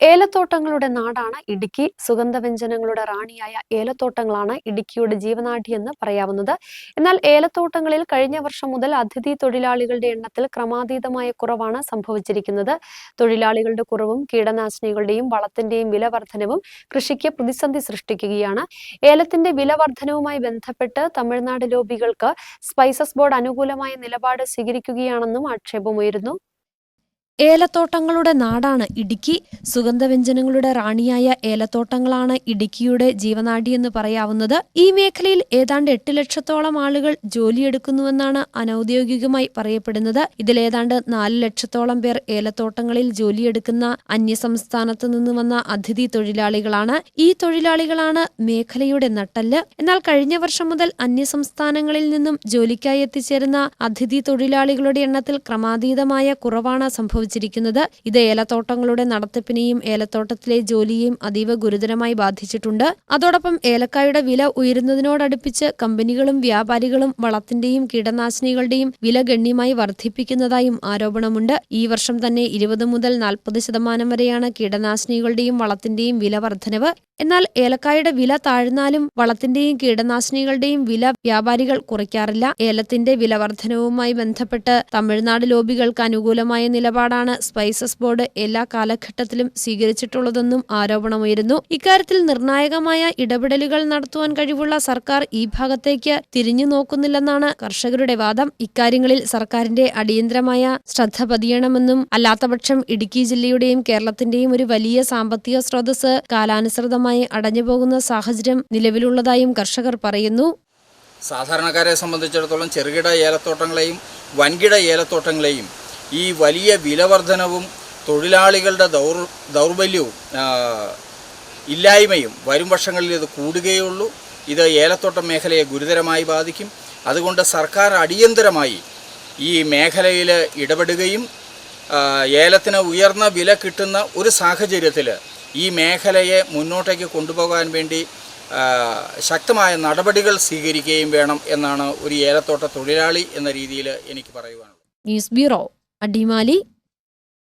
ഏലത്തോട്ടങ്ങളുടെ നാടാണ് ഇടുക്കി. സുഗന്ധവ്യഞ്ജനങ്ങളുടെ റാണിയായ ഏലത്തോട്ടങ്ങളാണ് ഇടുക്കിയുടെ ജീവനാഡിയെന്ന് പറയാവുന്നത്. എന്നാൽ ഏലത്തോട്ടങ്ങളിൽ കഴിഞ്ഞ വർഷം മുതൽ അതിഥി തൊഴിലാളികളുടെ എണ്ണത്തിൽ ക്രമാതീതമായ കുറവാണ് സംഭവിച്ചിരിക്കുന്നത്. തൊഴിലാളികളുടെ കുറവും കീടനാശിനികളുടെയും വളത്തിന്റെയും വില വർധനവും കൃഷിക്ക് പ്രതിസന്ധി സൃഷ്ടിക്കുകയാണ്. ഏലത്തിന്റെ വില വർധനവുമായി ബന്ധപ്പെട്ട് തമിഴ്നാട് ലോബികൾക്ക് സ്പൈസസ് ബോർഡ് അനുകൂലമായ നിലപാട് സ്വീകരിക്കുകയാണെന്നും ആക്ഷേപമുയരുന്നു. ഏലത്തോട്ടങ്ങളുടെ നാടാണ് ഇടുക്കി. സുഗന്ധവ്യഞ്ജനങ്ങളുടെ റാണിയായ ഏലത്തോട്ടങ്ങളാണ് ഇടുക്കിയുടെ എന്ന് പറയാവുന്നത്. ഈ മേഖലയിൽ ഏതാണ്ട് എട്ട് ലക്ഷത്തോളം ആളുകൾ ജോലിയെടുക്കുന്നുവെന്നാണ് അനൌദ്യോഗികമായി പറയപ്പെടുന്നത്. ഇതിലേതാണ്ട് നാല് ലക്ഷത്തോളം പേർ ഏലത്തോട്ടങ്ങളിൽ ജോലിയെടുക്കുന്ന അന്യസംസ്ഥാനത്ത് നിന്ന് വന്ന അതിഥി തൊഴിലാളികളാണ്. ഈ തൊഴിലാളികളാണ് മേഖലയുടെ നട്ടൽ എന്നാൽ കഴിഞ്ഞ വർഷം മുതൽ അന്യസംസ്ഥാനങ്ങളിൽ നിന്നും ജോലിക്കായി എത്തിച്ചേരുന്ന അതിഥി തൊഴിലാളികളുടെ എണ്ണത്തിൽ ക്രമാതീതമായ കുറവാണ് സംഭവിച്ചത്. സംഭവിച്ചിരിക്കുന്നത് ഇത് ഏലത്തോട്ടങ്ങളുടെ നടത്തിപ്പിനെയും ഏലത്തോട്ടത്തിലെ ജോലിയെയും അതീവ ഗുരുതരമായി ബാധിച്ചിട്ടുണ്ട്. അതോടൊപ്പം ഏലക്കായുടെ വില ഉയരുന്നതിനോടടുപ്പിച്ച് കമ്പനികളും വ്യാപാരികളും വളത്തിന്റെയും കീടനാശിനികളുടെയും വില ഗണ്യമായി വർദ്ധിപ്പിക്കുന്നതായും ആരോപണമുണ്ട്. ഈ വർഷം തന്നെ ഇരുപത് മുതൽ നാൽപ്പത് ശതമാനം വരെയാണ് കീടനാശിനികളുടെയും വളത്തിന്റെയും വില വർധനവ്. എന്നാൽ ഏലക്കായുടെ വില താഴ്ന്നാലും വളത്തിന്റെയും കീടനാശിനികളുടെയും വില വ്യാപാരികൾ കുറയ്ക്കാറില്ല. ഏലത്തിന്റെ വില വർധനവുമായി ബന്ധപ്പെട്ട് തമിഴ്നാട് ലോബികൾക്ക് അനുകൂലമായ നിലപാടാണ് സ്പൈസസ് ബോർഡ് എല്ലാ കാലഘട്ടത്തിലും സ്വീകരിച്ചിട്ടുള്ളതെന്നും ആരോപണമുയരുന്നു. ഇക്കാര്യത്തിൽ നിർണായകമായ ഇടപെടലുകൾ നടത്തുവാൻ കഴിവുള്ള സർക്കാർ ഈ ഭാഗത്തേക്ക് തിരിഞ്ഞു നോക്കുന്നില്ലെന്നാണ് കർഷകരുടെ വാദം. ഇക്കാര്യങ്ങളിൽ സർക്കാരിന്റെ അടിയന്തരമായ ശ്രദ്ധ പതിയണമെന്നും അല്ലാത്തപക്ഷം ഇടുക്കി ജില്ലയുടെയും കേരളത്തിന്റെയും ഒരു വലിയ സാമ്പത്തിക സ്രോതസ് കാലാനുസൃതമായി അടഞ്ഞുപോകുന്ന സാഹചര്യം നിലവിലുള്ളതായും കർഷകർ പറയുന്നു. സാധാരണക്കാരെ സംബന്ധിച്ചിടത്തോളം ചെറുകിട ഏലത്തോട്ടങ്ങളെയും വൻകിട ഏലത്തോട്ടങ്ങളെയും ഈ വലിയ വിലവർധനവും തൊഴിലാളികളുടെ ദൗർ ദൗർബല്യവും ഇല്ലായ്മയും വരും വർഷങ്ങളിൽ ഇത് കൂടുകയുള്ളൂ. ഇത് ഏലത്തോട്ടം മേഖലയെ ഗുരുതരമായി ബാധിക്കും. അതുകൊണ്ട് സർക്കാർ അടിയന്തരമായി ഈ മേഖലയിൽ ഇടപെടുകയും ഏലത്തിന് ഉയർന്ന വില കിട്ടുന്ന ഒരു സാഹചര്യത്തിൽ ഈ മേഖലയെ മുന്നോട്ടേക്ക് കൊണ്ടുപോകാൻ വേണ്ടി ശക്തമായ നടപടികൾ സ്വീകരിക്കുകയും വേണം എന്നാണ് ഒരു ഏലത്തോട്ട തൊഴിലാളി എന്ന രീതിയിൽ എനിക്ക് പറയുവാനുള്ളത്. News bureau Adimali